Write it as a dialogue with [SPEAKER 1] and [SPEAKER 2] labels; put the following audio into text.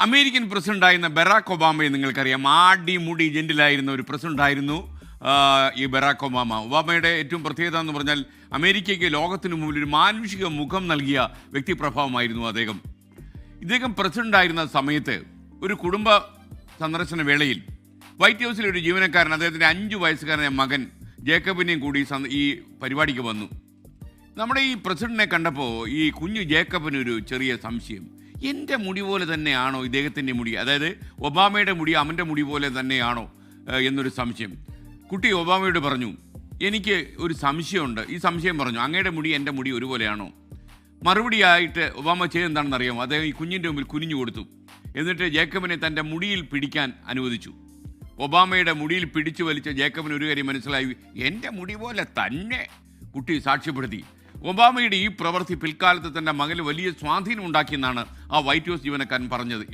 [SPEAKER 1] American പ്രസിഡന്റായിരുന്ന Barack ഒബാമയെ നിങ്ങൾക്കറിയാം. ആടി മുടി ജെന്റിലായിരുന്ന ഒരു പ്രസിഡന്റായിരുന്നു ഈ ബറാക്ക് ഒബാമ. ഒബാമയുടെ ഏറ്റവും പ്രത്യേകത എന്ന് പറഞ്ഞാൽ അമേരിക്കയ്ക്ക് ലോകത്തിന് മുമ്പിൽ ഒരു മാനുഷിക മുഖം നൽകിയ വ്യക്തിപ്രഭാവമായിരുന്നു അദ്ദേഹം. ഇദ്ദേഹം പ്രസിഡന്റായിരുന്ന സമയത്ത് ഒരു കുടുംബ സന്ദർശന വേളയിൽ വൈറ്റ് ഹൗസിലെ ഒരു ജീവനക്കാരൻ അദ്ദേഹത്തിന്റെ അഞ്ച് വയസ്സുകാരനായ മകൻ ജേക്കബിനെയും കൂടി ഈ പരിപാടിക്ക് വന്നു. നമ്മുടെ ഈ പ്രസിഡന്റിനെ കണ്ടപ്പോൾ ഈ കുഞ്ഞു ജേക്കബിനൊരു ചെറിയ സംശയം. എന്റെ മുടി പോലെ തന്നെയാണോ ഇദ്ദേഹത്തിന്റെ മുടി? അതായത് ഒബാമയുടെ മുടി അവന്റെ മുടി പോലെ തന്നെയാണോ എന്നൊരു സംശയം. കുട്ടി ഒബാമയോട് പറഞ്ഞു എനിക്ക് ഒരു സംശയമുണ്ട്. ഈ സംശയം പറഞ്ഞു അങ്ങയുടെ മുടി എന്റെ മുടി ഒരുപോലെയാണോ? മറുപടിയായിട്ട് ഒബാമ ചെയ്തെന്താണെന്ന് അറിയാമോ? അദ്ദേഹം ഈ കുഞ്ഞിന്റെ മുമ്പിൽ കുനിഞ്ഞു കൊടുത്തു. എന്നിട്ട് ജേക്കബിനെ തന്റെ മുടിയിൽ പിടിക്കാൻ അനുവദിച്ചു. ഒബാമയുടെ മുടിയിൽ പിടിച്ചു വലിച്ച ജേക്കബിന് ഒരു കാര്യം മനസ്സിലായി എന്റെ മുടി പോലെ തന്നെ. കുട്ടി സാക്ഷ്യപ്പെടുത്തി. ഒബാമയുടെ ഈ പ്രവൃത്തി പിൽക്കാലത്ത് തന്റെ മകന് വലിയ സ്വാധീനം ഉണ്ടാക്കിയെന്നാണ് ആ വൈറ്റ് ഹൗസ് ജീവനക്കാരൻ പറഞ്ഞത്.